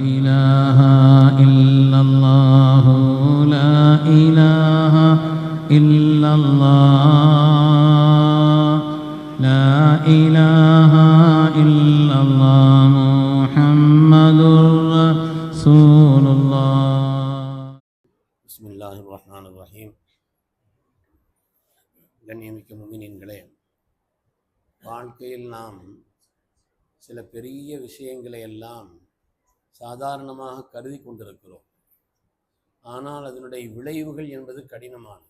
إله إلا الله لا إله إلا الله لا إله إلا الله محمد رسول الله بسم الله الرحمن الرحيم கண்ணியமிக்க முமினின்களே வாழ்க்கையில் நாம் சில பெரிய விஷயங்களை எல்லாம் சாதாரணமாக கருதி கொண்டிருக்கிறோம். ஆனால் அதனுடைய விளைவுகள் என்பது கடினமானது.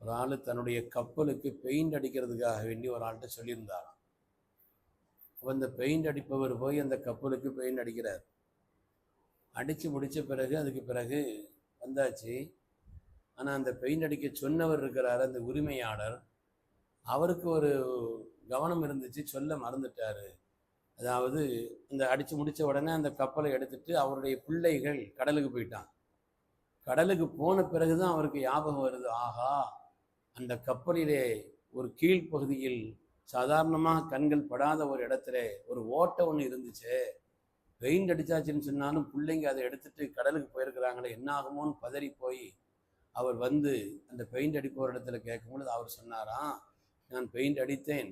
ஒரு ஆள் தன்னுடைய கப்பலுக்கு பெயிண்ட் அடிக்கிறதுக்காக வேண்டி ஒரு ஆள்கிட்ட சொல்லியிருந்தாராம். அப்போ அந்த பெயிண்ட் அடிப்பவர் போய் அந்த கப்பலுக்கு பெயிண்ட் அடிக்கிறார். அடித்து முடித்த பிறகு அதுக்கு பிறகு வந்தாச்சு. ஆனால் அந்த பெயிண்ட் அடிக்க சொன்னவர் இருக்கிறார் அந்த உரிமையாளர். அவருக்கு ஒரு கவனம் இருந்துச்சு சொல்ல மறந்துட்டார். அதாவது இந்த அடித்து முடித்த உடனே அந்த கப்பலை எடுத்துட்டு அவருடைய பிள்ளைகள் கடலுக்கு போயிட்டான் கடலுக்கு போன பிறகு தான் அவருக்கு ஞாபகம் வருது ஆஹா அந்த கப்பலிலே ஒரு கீழ்ப்பகுதியில் சாதாரணமாக கண்கள் படாத ஒரு இடத்துல ஒரு ஓட்டை ஒன்று இருந்துச்சு பெயிண்ட் அடிச்சாச்சுன்னு சொன்னாலும் பிள்ளைங்க அதை எடுத்துட்டு கடலுக்கு போயிருக்கிறாங்களே என்ன ஆகுமோன்னு பதறி போய் அவர் வந்து அந்த பெயிண்ட் அடிப்போர் இடத்துல கேட்கும்பொழுது அவர் சொன்னாராம் நான் பெயிண்ட் அடித்தேன்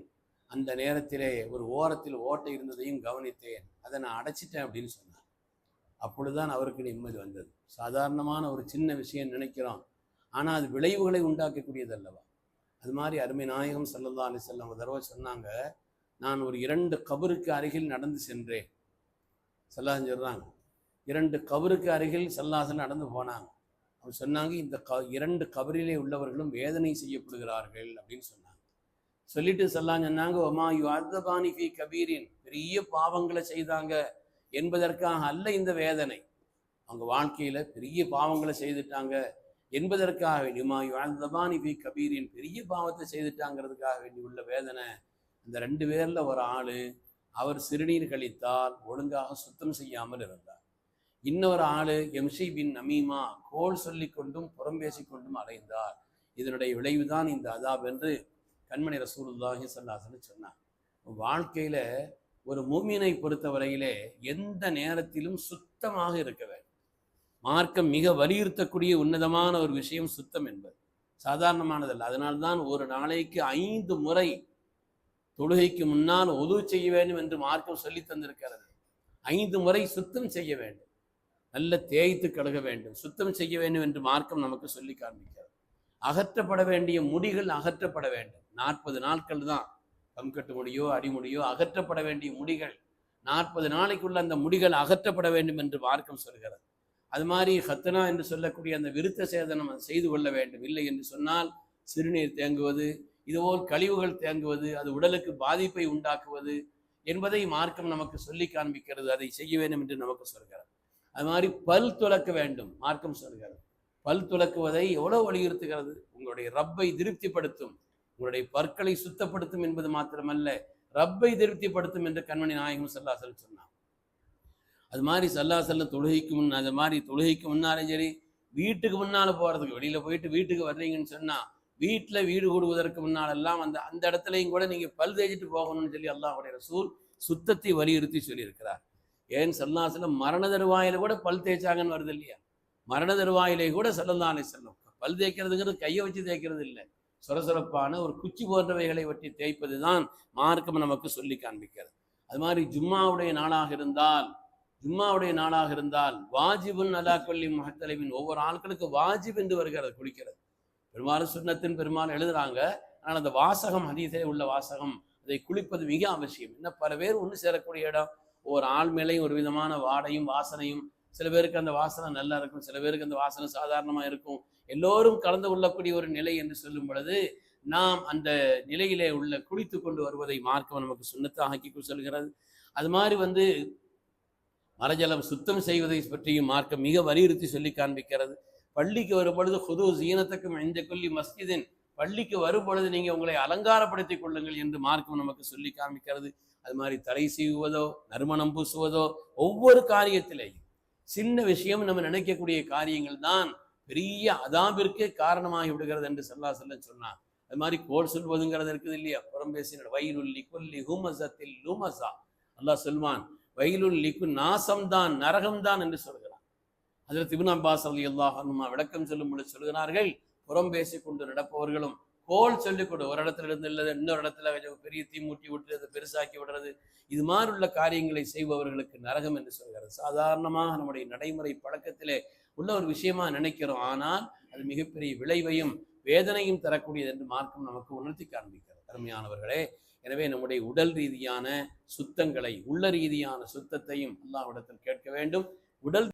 அந்த நேரத்திலே ஒரு ஓரத்தில் ஓட்டை இருந்ததையும் கவனித்தேன். அதை நான் அடைச்சிட்டேன் அப்படின்னு சொன்னார். அப்பொழுதுதான் அவருக்கு நிம்மதி வந்தது. சாதாரணமான ஒரு சின்ன விஷயம் நினைக்கிறோம். ஆனால் அது விளைவுகளை உண்டாக்கக்கூடியது அல்லவா? அது மாதிரி அருமை நாயகம் சல்லல்லா அலி செல்லம் தடவை சொன்னாங்க நான் ஒரு இரண்டு கபருக்கு அருகில் நடந்து சென்றேன். செல்லான்னு சொல்கிறாங்க இரண்டு கபருக்கு அருகில் செல்லாசன் நடந்து போனாங்க. அவர் சொன்னாங்க இந்த க இரண்டு கபரிலே உள்ளவர்களும் வேதனை செய்யப்படுகிறார்கள் அப்படின்னு சொன்னாங்க. சொல்லிட்டு செல்லாம் சொன்னாங்க ஒமா யு அர்தபானி ஃபி கபீரின். பெரிய பாவங்களை செய்தாங்க என்பதற்காக அல்ல இந்த வேதனை. அவங்க வாழ்க்கையில பெரிய பாவங்களை செய்துட்டாங்க என்பதற்காக வேண்டி உமா யு அர்தபானி ஃபி கபீரின். பெரிய பாவத்தை செய்துட்டாங்கிறதுக்காக வேண்டி உள்ள வேதனை. இந்த ரெண்டு பேர்ல ஒரு ஆளு அவர் சிறுநீர் கழித்தால் ஒழுங்காக சுத்தம் செய்யாமல் இருந்தார். இன்னொரு ஆளு எம்சி பின் நமீமா கோல் சொல்லி கொண்டும் புறம் பேசிக்கொண்டும் அடைந்தார் இதனுடைய விளைவுதான் இந்த அதாப் என்று கண்மணி ரசூலுல்லாஹி சல்லாசன்னு சொன்னார் வாழ்க்கையில் ஒரு மூமியனை பொறுத்தவரையிலே எந்த நேரத்திலும் சுத்தமாக இருக்க வேண்டும். மார்க்கம் மிக வலியுறுத்தக்கூடிய உன்னதமான ஒரு விஷயம் சுத்தம் என்பது. சாதாரணமானதல்ல. அதனால்தான் ஒரு நாளைக்கு ஐந்து முறை தொழுகைக்கு முன்னால் உதவு செய்ய வேண்டும் என்று மார்க்கம் சொல்லி தந்திருக்கிறது. ஐந்து முறை சுத்தம் செய்ய வேண்டும். நல்ல தேய்த்து கழுக வேண்டும். சுத்தம் செய்ய வேண்டும் என்று மார்க்கம் நமக்கு சொல்லி காண்பிக்கிறது. அகற்றப்பட வேண்டிய முடிகள் அகற்றப்பட வேண்டும். நாற்பது நாட்கள் தான் கம்கட்டு முடியோ அடிமுடியோ அகற்றப்பட வேண்டிய முடிகள். நாற்பது நாளைக்குள்ள அந்த முடிகள் அகற்றப்பட வேண்டும் என்று மார்க்கம் சொல்கிறது. அது மாதிரி ஹத்தனா என்று சொல்லக்கூடிய அந்த விருத்த சேதனம் செய்து கொள்ள வேண்டும். இல்லை என்று சொன்னால் சிறுநீர் தேங்குவது இதுபோல் கழிவுகள் தேங்குவது அது உடலுக்கு பாதிப்பை உண்டாக்குவது என்பதை மார்க்கம் நமக்கு சொல்லி காண்பிக்கிறது. அதை செய்ய வேண்டும் என்று நமக்கு சொல்கிறது. அது மாதிரி பல் துலக்க வேண்டும் மார்க்கம் சொல்கிறது. பல் துலக்குவதை எவ்வளவு வலியுறுத்துகிறது? உங்களுடைய ரப்பை திருப்திப்படுத்தும். உங்களுடைய பற்களை சுத்தப்படுத்தும் என்பது மாத்திரமல்ல ரப்பை திருப்திப்படுத்தும் என்று கண்மணி நாயகம் சல்லாசல் சொன்னான். அது மாதிரி சல்லாசல்ல தொழுகைக்கு முன் அது மாதிரி தொழுகைக்கு முன்னாலும் சரி வீட்டுக்கு முன்னால போறதுக்கு வெளியில போயிட்டு வீட்டுக்கு வர்றீங்கன்னு சொன்னா வீட்டில் வீடு கூடுவதற்கு முன்னாலெல்லாம் அந்த அந்த இடத்துலையும் கூட நீங்கள் பல் தேய்ச்சிட்டு போகணும்னு சொல்லி அல்லாஹுடைய ரசூல் சுத்தத்தை வலியுறுத்தி சொல்லியிருக்கிறார். ஏன் சல்லாசில் மரண தருவாயில் கூட பல் தேய்ச்சாங்கன்னு வருது இல்லையா? மரண தருவாயிலே கூட செல்லந்தானே செல்லும். பல் தேய்க்கிறதுங்கிறது கையை வச்சு தேய்க்கிறது இல்லை. சுரசுரப்பான ஒரு குச்சி போன்றவைகளை வட்டி தேய்ப்பது தான் மார்க்கம் நமக்கு சொல்லி காண்பிக்கிறது. அது மாதிரி ஜும்மாவுடைய நாளாக இருந்தால் ஜும்மாவுடைய நாளாக இருந்தால் வாஜிபுன் அலா கொல்லி மகத்தலைவின் ஒவ்வொரு ஆட்களுக்கு வாஜிப் என்று வருகிறது குளிக்கிறது பெரும்பாலும் சுண்ணத்தின் பெரும்பாலும் எழுதுறாங்க ஆனால் அந்த வாசகம் அதிகத்திலே உள்ள வாசகம் அதை குளிப்பது மிக அவசியம். இன்னும் பல பேர் ஒன்று சேரக்கூடிய இடம். ஒரு ஆள் மேலேயும் ஒரு விதமான வாடையும் வாசனையும் சில பேருக்கு அந்த வாசனை நல்லா இருக்கும் சில பேருக்கு அந்த வாசனை சாதாரணமா இருக்கும். எல்லோரும் கலந்து கொள்ளக்கூடிய ஒரு நிலை என்று சொல்லும் பொழுது நாம் அந்த நிலையிலே உள்ள குளித்து கொண்டு வருவதை மார்க்கம் நமக்கு சுண்ணத்தாக ஆக்கி சொல்கிறது. அது மாதிரி வந்து மரஜலம் சுத்தம் செய்வதை பற்றியும் மார்க்கம் மிக வலியுறுத்தி சொல்லி காண்பிக்கிறது. பள்ளிக்கு வரும் பொழுது ஹுது ஜீனத்துக்கும் இந்த கொல்லி மஸ்ஜிதின் பள்ளிக்கு வரும் பொழுது நீங்கள் உங்களை அலங்காரப்படுத்திக் கொள்ளுங்கள் என்று மார்க்கம் நமக்கு சொல்லி காண்பிக்கிறது. அது மாதிரி தலை செய்வதோ நறுமணம் பூசுவதோ ஒவ்வொரு காரியத்திலேயும் சின்ன விஷயம் நம்ம நினைக்கக்கூடிய காரியங்கள் தான் பெரிய அதாபிற்கு காரணமாகி விடுகிறது என்று சொல்லா சொல்ல சொன்னான். அது மாதிரி கோல் சொல்வதுங்கிறது இருக்குது இல்லையா? புறம் பேசின வயிறுள்ளி கொல்லி ஹூமசத்தில் லூமசா அல்லாஹ் சொல்வான் வயலுள் லிக்கு நாசம்தான் நரகம்தான் என்று சொல்கிறான். அதில் திபுன் அப்பாஸ் அலி அல்லாஹ் விளக்கம் சொல்லும் பொழுது சொல்கிறார்கள் புறம் பேசிக் கொண்டு நடப்பவர்களும் கோல் சொல்லிக் கொடு. ஒரு இடத்துல இருந்து இல்லை இன்னொரு இடத்துல கொஞ்சம் பெரிய தீ மூட்டி விட்டு அதை பெருசாக்கி விடுறது. இது மாதிரி உள்ள காரியங்களை செய்பவர்களுக்கு நரகம் என்று சொல்கிறது. சாதாரணமாக நம்முடைய நடைமுறை பழக்கத்திலே உள்ள ஒரு விஷயமா நினைக்கிறோம். ஆனால் அது மிகப்பெரிய விளைவையும் வேதனையும் தரக்கூடியது என்று மார்க்கம் நமக்கு உணர்த்தி காண்பிக்கிறது. அருமையானவர்களே எனவே நம்முடைய உடல் ரீதியான சுத்தங்களை உள்ள ரீதியான சுத்தத்தையும் அல்லாஹ்விடத்தில் கேட்க வேண்டும். உடல்